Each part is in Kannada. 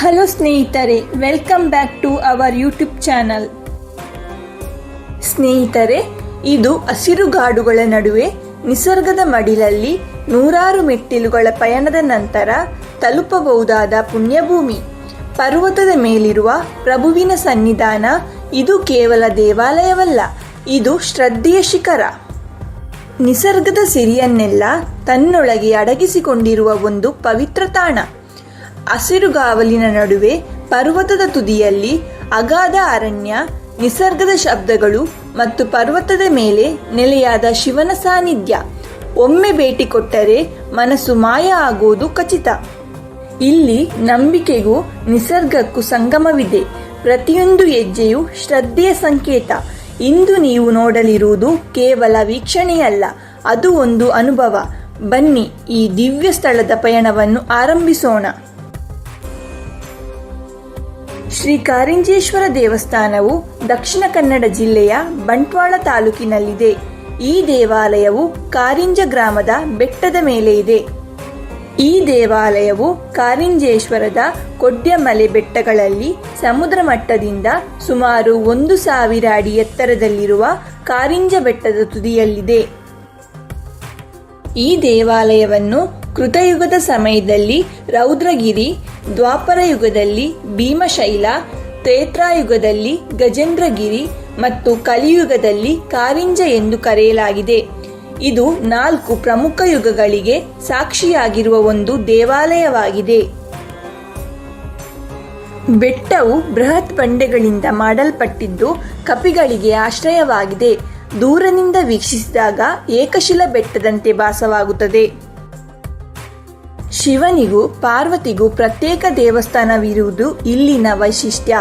ಹಲೋ ಸ್ನೇಹಿತರೆ welcome back to our YouTube channel ಸ್ನೇಹಿತರೆ, ಇದು ಹಸಿರುಗಾಡುಗಳ ನಡುವೆ ನಿಸರ್ಗದ ಮಡಿಲಲ್ಲಿ ನೂರಾರು ಮೆಟ್ಟಿಲುಗಳ ಪಯಣದ ನಂತರ ತಲುಪಬಹುದಾದ ಪುಣ್ಯಭೂಮಿ. ಪರ್ವತದ ಮೇಲಿರುವ ಪ್ರಭುವಿನ ಸನ್ನಿಧಾನ ಇದು ಕೇವಲ ದೇವಾಲಯವಲ್ಲ, ಇದು ಶ್ರದ್ಧೆಯ ಶಿಖರ. ನಿಸರ್ಗದ ಸಿರಿಯನ್ನೆಲ್ಲ ತನ್ನೊಳಗೆ ಅಡಗಿಸಿಕೊಂಡಿರುವ ಒಂದು ಪವಿತ್ರ ತಾಣ. ಹಸಿರುಗಾವಲಿನ ನಡುವೆ ಪರ್ವತದ ತುದಿಯಲ್ಲಿ ಅಗಾಧ ಅರಣ್ಯ, ನಿಸರ್ಗದ ಶಬ್ದಗಳು ಮತ್ತು ಪರ್ವತದ ಮೇಲೆ ನೆಲೆಯಾದ ಶಿವನ ಸಾನ್ನಿಧ್ಯ. ಒಮ್ಮೆ ಭೇಟಿ ಕೊಟ್ಟರೆ ಮನಸ್ಸು ಮಾಯ ಆಗುವುದು ಖಚಿತ. ಇಲ್ಲಿ ನಂಬಿಕೆಗೂ ನಿಸರ್ಗಕ್ಕೂ ಸಂಗಮವಿದೆ. ಪ್ರತಿಯೊಂದು ಹೆಜ್ಜೆಯು ಶ್ರದ್ಧೆಯ ಸಂಕೇತ. ಇಂದು ನೀವು ನೋಡಲಿರುವುದು ಕೇವಲ ವೀಕ್ಷಣೆಯಲ್ಲ, ಅದು ಒಂದು ಅನುಭವ. ಬನ್ನಿ ಈ ದಿವ್ಯ ಸ್ಥಳದ ಪಯಣವನ್ನು ಆರಂಭಿಸೋಣ. ಶ್ರೀ ಕಾರಿಂಜೇಶ್ವರ ದೇವಸ್ಥಾನವು ದಕ್ಷಿಣ ಕನ್ನಡ ಜಿಲ್ಲೆಯ ಬಂಟ್ವಾಳ ತಾಲೂಕಿನಲ್ಲಿದೆ. ಈ ದೇವಾಲಯವು ಕಾರಿಂಜ ಗ್ರಾಮದ ಬೆಟ್ಟದ ಮೇಲೆ ಇದೆ. ಈ ದೇವಾಲಯವು ಕಾರಿಂಜೇಶ್ವರದ ಕೊಡ್ಯಮಲೆ ಬೆಟ್ಟಗಳಲ್ಲಿ ಸಮುದ್ರ ಮಟ್ಟದಿಂದ ಸುಮಾರು ಒಂದು ಸಾವಿರ ಅಡಿ ಎತ್ತರದಲ್ಲಿರುವ ಕಾರಿಂಜ ಬೆಟ್ಟದ ತುದಿಯಲ್ಲಿದೆ. ಈ ದೇವಾಲಯವನ್ನು ಕೃತಯುಗದ ಸಮಯದಲ್ಲಿ ರೌದ್ರಗಿರಿ ದ್ವಾಪರ ಯುಗದಲ್ಲಿ ಭೀಮಶೈಲ, ತ್ರೇತ್ರಾಯುಗದಲ್ಲಿ ಗಜೇಂದ್ರಗಿರಿ ಮತ್ತು ಕಲಿಯುಗದಲ್ಲಿ ಕಾರಿಂಜ ಎಂದು ಕರೆಯಲಾಗಿದೆ. ಇದು ನಾಲ್ಕು ಪ್ರಮುಖ ಯುಗಗಳಿಗೆ ಸಾಕ್ಷಿಯಾಗಿರುವ ಒಂದು ದೇವಾಲಯವಾಗಿದೆ. ಬೆಟ್ಟವು ಬೃಹತ್ ಬಂಡೆಗಳಿಂದ ಮಾಡಲ್ಪಟ್ಟಿದ್ದು ಕಪಿಗಳಿಗೆ ಆಶ್ರಯವಾಗಿದೆ. ದೂರದಿಂದ ವೀಕ್ಷಿಸಿದಾಗ ಏಕಶಿಲ ಬೆಟ್ಟದಂತೆ ಭಾಸವಾಗುತ್ತದೆ. ಶಿವನಿಗೂ ಪಾರ್ವತಿಗೂ ಪ್ರತ್ಯೇಕ ದೇವಸ್ಥಾನವಿರುವುದು ಇಲ್ಲಿನ ವೈಶಿಷ್ಟ್ಯ.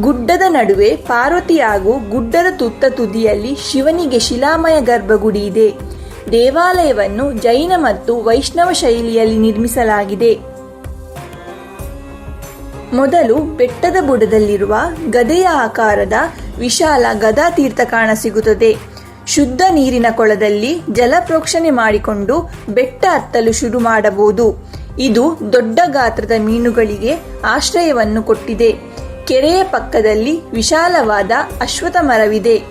ಗುಡ್ಡದ ನಡುವೆ ಪಾರ್ವತಿ ಹಾಗೂ ಗುಡ್ಡದ ತುತ್ತ ತುದಿಯಲ್ಲಿ ಶಿವನಿಗೆ ಶಿಲಾಮಯ ಗರ್ಭಗುಡಿ ಇದೆ. ದೇವಾಲಯವನ್ನು ಜೈನ ಮತ್ತು ವೈಷ್ಣವ ಶೈಲಿಯಲ್ಲಿ ನಿರ್ಮಿಸಲಾಗಿದೆ. ಮೊದಲು ಬೆಟ್ಟದ ಬುಡದಲ್ಲಿರುವ ಗದೆಯ ಆಕಾರದ ವಿಶಾಲ ಗದಾ ತೀರ್ಥ ಕಾಣಸಿಗುತ್ತದೆ ಶುದ್ಧ ನೀರಿನ ಕೊಳದಲ್ಲಿ ಜಲಪ್ರೋಕ್ಷಣೆ ಮಾಡಿಕೊಂಡು ಬೆಟ್ಟ ಹತ್ತಲು ಶುರು ಮಾಡಬಹುದು. ಇದು ದೊಡ್ಡ ಗಾತ್ರದ ಮೀನುಗಳಿಗೆ ಆಶ್ರಯವನ್ನು ಕೊಟ್ಟಿದೆ. ಕೆರೆಯ ಪಕ್ಕದಲ್ಲಿ ವಿಶಾಲವಾದ ಅಶ್ವಥ ಮರವಿದೆ.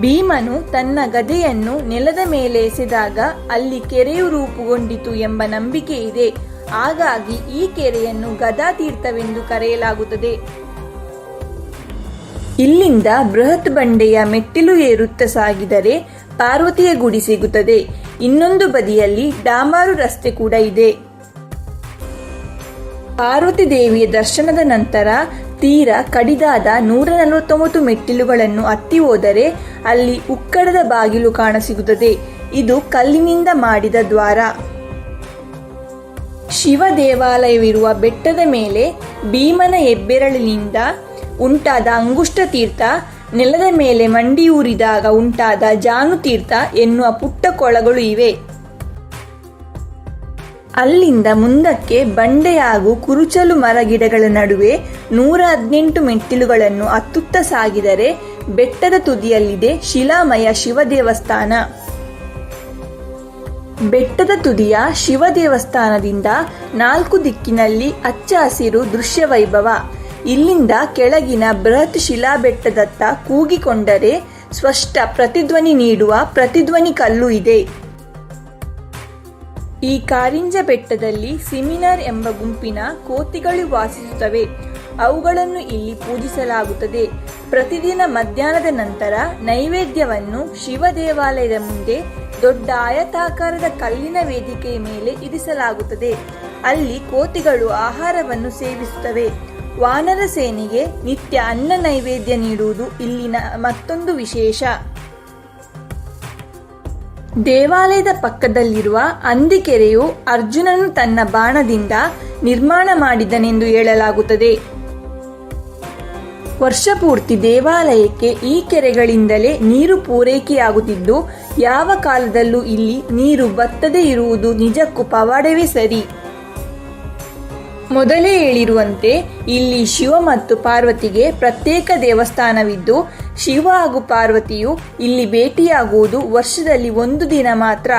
ಭೀಮನು ತನ್ನ ಗದೆಯನ್ನು ನೆಲದ ಮೇಲೆ ಎಸೆದಾಗ ಅಲ್ಲಿ ಕೆರೆಯು ರೂಪುಗೊಂಡಿತು ಎಂಬ ನಂಬಿಕೆ ಇದೆ. ಹಾಗಾಗಿ ಈ ಕೆರೆಯನ್ನು ಗದಾ ತೀರ್ಥವೆಂದು ಕರೆಯಲಾಗುತ್ತದೆ. ಇಲ್ಲಿಂದ ಬೃಹತ್ ಬಂಡೆಯ ಮೆಟ್ಟಿಲು ಏರುತ್ತ ಸಾಗಿದರೆ ಪಾರ್ವತಿಯ ಗುಡಿ ಸಿಗುತ್ತದೆ. ಇನ್ನೊಂದು ಬದಿಯಲ್ಲಿ ಡಾಮಾರು ರಸ್ತೆ ಕೂಡ ಇದೆ. ಪಾರ್ವತಿ ದೇವಿಯ ದರ್ಶನದ ನಂತರ ತೀರ ಕಡಿದಾದ ನೂರ ನಲವತ್ತೊಂಬತ್ತು ಮೆಟ್ಟಿಲುಗಳನ್ನು ಹತ್ತಿ ಹೋದರೆ ಅಲ್ಲಿ ಉಕ್ಕಡದ ಬಾಗಿಲು ಕಾಣಸಿಗುತ್ತದೆ. ಇದು ಕಲ್ಲಿನಿಂದ ಮಾಡಿದ ದ್ವಾರ. ಶಿವ ದೇವಾಲಯವಿರುವ ಬೆಟ್ಟದ ಮೇಲೆ ಭೀಮನ ಹೆಬ್ಬೆರಳಿನಿಂದ ಉಂಟಾದ ಅಂಗುಷ್ಟ ತೀರ್ಥ, ನೆಲದ ಮೇಲೆ ಮಂಡಿಯೂರಿದಾಗ ಉಂಟಾದ ಜಾನು ತೀರ್ಥ ಎನ್ನುವ ಪುಟ್ಟ ಕೊಳಗಳು ಇವೆ. ಅಲ್ಲಿಂದ ಮುಂದಕ್ಕೆ ಬಂಡೆ ಹಾಗೂ ಕುರುಚಲು ಮರಗಿಡಗಳ ನಡುವೆ ನೂರ ಹದಿನೆಂಟು ಮೆಟ್ಟಿಲುಗಳನ್ನು ಅತ್ತುತ್ತ ಸಾಗಿದರೆ ಬೆಟ್ಟದ ತುದಿಯಲ್ಲಿದೆ ಶಿಲಾಮಯ ಶಿವ ದೇವಸ್ಥಾನ ಬೆಟ್ಟದ ತುದಿಯ ಶಿವ ದೇವಸ್ಥಾನದಿಂದ ನಾಲ್ಕು ದಿಕ್ಕಿನಲ್ಲಿ ಹಚ್ಚ ಹಸಿರು ದೃಶ್ಯ ವೈಭವ. ಇಲ್ಲಿಂದ ಕೆಳಗಿನ ಬೃಹತ್ ಶಿಲಾಬೆಟ್ಟದತ್ತ ಕೂಗಿಕೊಂಡರೆ ಸ್ಪಷ್ಟ ಪ್ರತಿಧ್ವನಿ ನೀಡುವ ಪ್ರತಿಧ್ವನಿ ಕಲ್ಲು ಇದೆ. ಈ ಕಾರಿಂಜ ಬೆಟ್ಟದಲ್ಲಿ ಸಿಮಿನರ್ ಎಂಬ ಗುಂಪಿನ ಕೋತಿಗಳು ವಾಸಿಸುತ್ತವೆ. ಅವುಗಳನ್ನು ಇಲ್ಲಿ ಪೂಜಿಸಲಾಗುತ್ತದೆ. ಪ್ರತಿದಿನ ಮಧ್ಯಾಹ್ನದ ನಂತರ ನೈವೇದ್ಯವನ್ನು ಶಿವ ದೇವಾಲಯದ ಮುಂದೆ ದೊಡ್ಡ ಆಯತಾಕಾರದ ಕಲ್ಲಿನ ವೇದಿಕೆಯ ಮೇಲೆ ಇರಿಸಲಾಗುತ್ತದೆ. ಅಲ್ಲಿ ಕೋತಿಗಳು ಆಹಾರವನ್ನು ಸೇವಿಸುತ್ತವೆ. ವಾನರ ಸೇನೆಗೆ ನಿತ್ಯ ಅನ್ನ ನೈವೇದ್ಯ ನೀಡುವುದು ಇಲ್ಲಿನ ಮತ್ತೊಂದು ವಿಶೇಷ. ದೇವಾಲಯದ ಪಕ್ಕದಲ್ಲಿರುವ ಅಂದಿಕೆರೆಯು ಅರ್ಜುನನು ತನ್ನ ಬಾಣದಿಂದ ನಿರ್ಮಾಣ ಮಾಡಿದನೆಂದು ಹೇಳಲಾಗುತ್ತದೆ. ವರ್ಷಪೂರ್ತಿ ದೇವಾಲಯಕ್ಕೆ ಈ ಕೆರೆಗಳಿಂದಲೇ ನೀರು ಪೂರೈಕೆಯಾಗುತ್ತಿದ್ದು, ಯಾವ ಕಾಲದಲ್ಲೂ ಇಲ್ಲಿ ನೀರು ಬತ್ತದೇ ಇರುವುದು ನಿಜಕ್ಕೂ ಪವಾಡವೇ ಸರಿ. ಮೊದಲೇ ಹೇಳಿರುವಂತೆ ಇಲ್ಲಿ ಶಿವ ಮತ್ತು ಪಾರ್ವತಿಗೆ ಪ್ರತ್ಯೇಕ ದೇವಸ್ಥಾನವಿದ್ದು, ಶಿವ ಹಾಗೂ ಪಾರ್ವತಿಯು ಇಲ್ಲಿ ಭೇಟಿಯಾಗುವುದು ವರ್ಷದಲ್ಲಿ ಒಂದು ದಿನ ಮಾತ್ರ.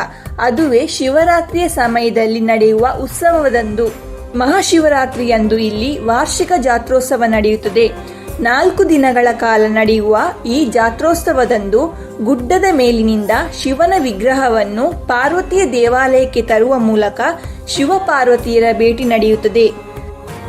ಅದುವೇ ಶಿವರಾತ್ರಿಯ ಸಮಯದಲ್ಲಿ ನಡೆಯುವ ಉತ್ಸವದಂದು. ಮಹಾಶಿವರಾತ್ರಿಯಂದು ಇಲ್ಲಿ ವಾರ್ಷಿಕ ಜಾತ್ರೋತ್ಸವ ನಡೆಯುತ್ತದೆ. ನಾಲ್ಕು ದಿನಗಳ ಕಾಲ ನಡೆಯುವ ಈ ಜಾತ್ರೋತ್ಸವದಂದು ಗುಡ್ಡದ ಮೇಲಿನಿಂದ ಶಿವನ ವಿಗ್ರಹವನ್ನು ಪಾರ್ವತಿಯ ದೇವಾಲಯಕ್ಕೆ ತರುವ ಮೂಲಕ ಶಿವ ಪಾರ್ವತಿಯರ ಭೇಟಿ ನಡೆಯುತ್ತದೆ.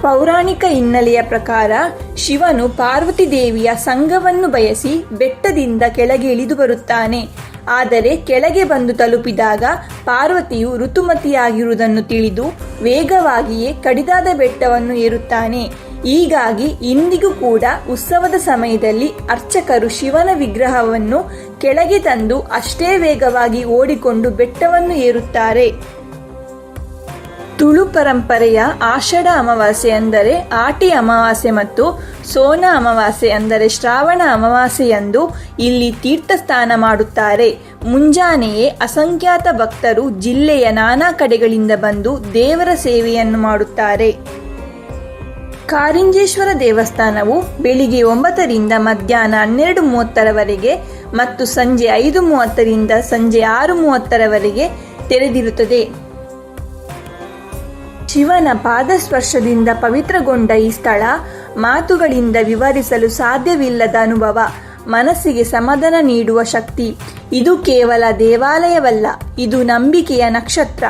ಪೌರಾಣಿಕ ಹಿನ್ನೆಲೆಯ ಪ್ರಕಾರ ಶಿವನು ಪಾರ್ವತಿ ದೇವಿಯ ಸಂಘವನ್ನು ಬಯಸಿ ಬೆಟ್ಟದಿಂದ ಕೆಳಗೆ ಇಳಿದು ಬರುತ್ತಾನೆ. ಆದರೆ ಕೆಳಗೆ ಬಂದು ತಲುಪಿದಾಗ ಪಾರ್ವತಿಯು ಋತುಮತಿಯಾಗಿರುವುದನ್ನು ತಿಳಿದು ವೇಗವಾಗಿಯೇ ಕಡಿದಾದ ಬೆಟ್ಟವನ್ನು ಏರುತ್ತಾನೆ. ಹೀಗಾಗಿ ಇಂದಿಗೂ ಕೂಡ ಉತ್ಸವದ ಸಮಯದಲ್ಲಿ ಅರ್ಚಕರು ಶಿವನ ವಿಗ್ರಹವನ್ನು ಕೆಳಗೆ ತಂದು ಅಷ್ಟೇ ವೇಗವಾಗಿ ಓಡಿಕೊಂಡು ಬೆಟ್ಟವನ್ನು ಏರುತ್ತಾರೆ. ತುಳು ಪರಂಪರೆಯ ಆಷಾಢ ಅಮಾವಾಸ್ಯೆ ಅಂದರೆ ಆಟಿ ಅಮಾವಾಸ್ಯೆ ಮತ್ತು ಸೋನ ಅಮಾವಾಸ್ಯೆ ಅಂದರೆ ಶ್ರಾವಣ ಅಮಾವಾಸ್ಯೆಯಂದು ಇಲ್ಲಿ ತೀರ್ಥಸ್ನಾನ ಮಾಡುತ್ತಾರೆ. ಮುಂಜಾನೆಯೇ ಅಸಂಖ್ಯಾತ ಭಕ್ತರು ಜಿಲ್ಲೆಯ ನಾನಾ ಕಡೆಗಳಿಂದ ಬಂದು ದೇವರ ಸೇವೆಯನ್ನು ಮಾಡುತ್ತಾರೆ. ಕಾರಿಂಜೇಶ್ವರ ದೇವಸ್ಥಾನವು ಬೆಳಿಗ್ಗೆ ಒಂಬತ್ತರಿಂದ ಮಧ್ಯಾಹ್ನ ಹನ್ನೆರಡು ಮೂವತ್ತರವರೆಗೆ ಮತ್ತು ಸಂಜೆ ಐದು ಮೂವತ್ತರಿಂದ ಸಂಜೆ ಆರು ಮೂವತ್ತರವರೆಗೆ ತೆರೆದಿರುತ್ತದೆ. ಶಿವನ ಪಾದಸ್ಪರ್ಶದಿಂದ ಪವಿತ್ರಗೊಂಡ ಈ ಸ್ಥಳ ಮಾತುಗಳಿಂದ ವಿವರಿಸಲು ಸಾಧ್ಯವಿಲ್ಲದ ಅನುಭವ, ಮನಸ್ಸಿಗೆ ಸಮಾಧಾನ ನೀಡುವ ಶಕ್ತಿ. ಇದು ಕೇವಲ ದೇವಾಲಯವಲ್ಲ, ಇದು ನಂಬಿಕೆಯ ನಕ್ಷತ್ರ.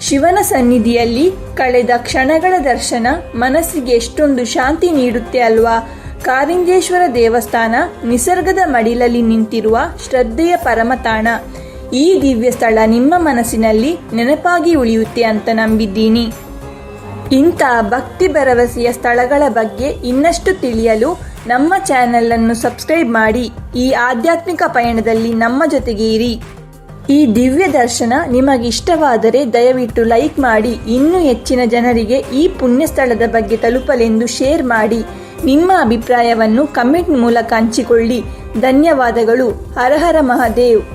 ಶಿವನ ಸನ್ನಿಧಿಯಲ್ಲಿ ಕಳೆದ ಕ್ಷಣಗಳ ದರ್ಶನ ಮನಸ್ಸಿಗೆ ಎಷ್ಟೊಂದು ಶಾಂತಿ ನೀಡುತ್ತೆ ಅಲ್ವಾ? ಕಾರಿಂಜೇಶ್ವರ ದೇವಸ್ಥಾನ ನಿಸರ್ಗದ ಮಡಿಲಲ್ಲಿ ನಿಂತಿರುವ ಶ್ರದ್ಧೆಯ ಪರಮತಾಣ. ಈ ದಿವ್ಯ ಸ್ಥಳ ನಿಮ್ಮ ಮನಸ್ಸಿನಲ್ಲಿ ನೆನಪಾಗಿ ಉಳಿಯುತ್ತೆ ಅಂತ ನಂಬಿದ್ದೀನಿ. ಇಂಥ ಭಕ್ತಿ ಭರವಸೆಯ ಸ್ಥಳಗಳ ಬಗ್ಗೆ ಇನ್ನಷ್ಟು ತಿಳಿಯಲು ನಮ್ಮ ಚಾನೆಲ್ ಅನ್ನು ಸಬ್ಸ್ಕ್ರೈಬ್ ಮಾಡಿ. ಈ ಆಧ್ಯಾತ್ಮಿಕ ಪಯಣದಲ್ಲಿ ನಮ್ಮ ಜೊತೆಗೆ ಇರಿ. ಈ ದಿವ್ಯ ದರ್ಶನ ನಿಮಗೆ ಇಷ್ಟವಾದರೆ ದಯವಿಟ್ಟು ಲೈಕ್ ಮಾಡಿ. ಇನ್ನೂ ಹೆಚ್ಚಿನ ಜನರಿಗೆ ಈ ಪುಣ್ಯ ಸ್ಥಳದ ಬಗ್ಗೆ ತಲುಪಲೆಂದು ಶೇರ್ ಮಾಡಿ. ನಿಮ್ಮ ಅಭಿಪ್ರಾಯವನ್ನು ಕಮೆಂಟ್ ಮೂಲಕ ಹಂಚಿಕೊಳ್ಳಿ. ಧನ್ಯವಾದಗಳು. ಹರಹರ ಹರ ಮಹಾದೇವ್.